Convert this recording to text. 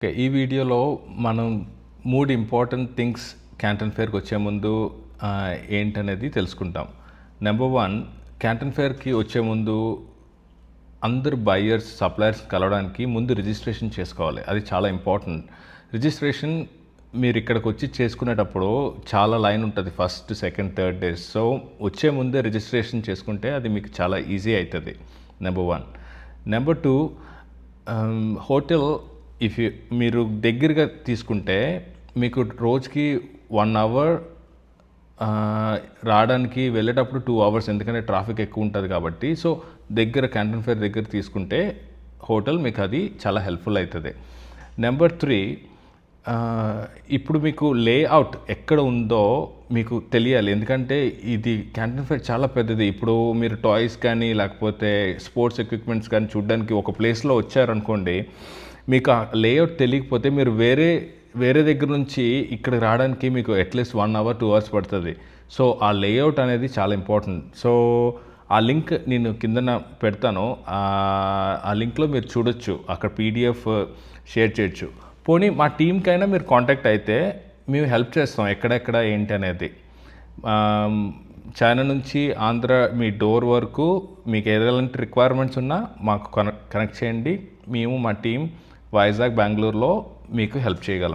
Okay ఈ వీడియోలో మనం మూడు ఇంపార్టెంట్ థింగ్స్ క్యాంటన్ ఫేర్కి వచ్చే ముందు ఏంటనేది తెలుసుకుంటాం. నెంబర్ వన్ క్యాంటన్ ఫేర్కి వచ్చే ముందు అందరు బయర్స్ సప్లయర్స్ కలవడానికి ముందు రిజిస్ట్రేషన్ చేసుకోవాలి. అది చాలా ఇంపార్టెంట్. రిజిస్ట్రేషన్ మీరు ఇక్కడికి వచ్చి చేసుకునేటప్పుడు చాలా లైన్ ఉంటుంది first second third days. So వచ్చే ముందే రిజిస్ట్రేషన్ చేసుకుంటే అది మీకు చాలా ఈజీ అవుతుంది. Number one. Number two hotel if you మీరు దగ్గరగా తీసుకుంటే మీకు రోజుకి వన్ అవర్ రావడానికి వెళ్ళేటప్పుడు టూ అవర్స్ ఎందుకంటే ట్రాఫిక్ ఎక్కువ ఉంటుంది కాబట్టి. సో దగ్గర క్యాంటన్ ఫేర్ దగ్గర తీసుకుంటే హోటల్ మీకు అది చాలా హెల్ప్ఫుల్ అవుతుంది నెంబర్ త్రీ ఇప్పుడు మీకు లేఅవుట్ ఎక్కడ ఉందో మీకు తెలియాలి. ఎందుకంటే ఇది క్యాంటన్ ఫేర్ చాలా పెద్దది. ఇప్పుడు మీరు టాయ్స్ కానీ లేకపోతే స్పోర్ట్స్ ఎక్విప్మెంట్స్ కానీ చూడడానికి ఒక ప్లేస్లో వచ్చారనుకోండి మీకు ఆ లేఅవుట్ తెలియకపోతే మీరు వేరే వేరే దగ్గర నుంచి ఇక్కడ రావడానికి మీకు at least one hour two hours పడుతుంది. సో ఆ లేఅవుట్ అనేది చాలా ఇంపార్టెంట్ సో ఆ లింక్ నేను కిందన పెడతాను. ఆ- లింక్లో మీరు చూడొచ్చు. అక్కడ పీడిఎఫ్ షేర్ చేయొచ్చు. పోనీ మా టీంకైనా మీరు కాంటాక్ట్ అయితే మేము హెల్ప్ చేస్తాం ఎక్కడెక్కడ ఏంటి అనేది. చైనా నుంచి ఆంధ్ర మీ డోర్ వరకు మీకు ఏదైనా రిక్వైర్మెంట్స్ ఉన్నా మాకు కనెక్ట్ కనెక్ట్ చేయండి. మేము మా టీం వైజాగ్ బెంగళూరులో మీకు హెల్ప్ చేయగలం.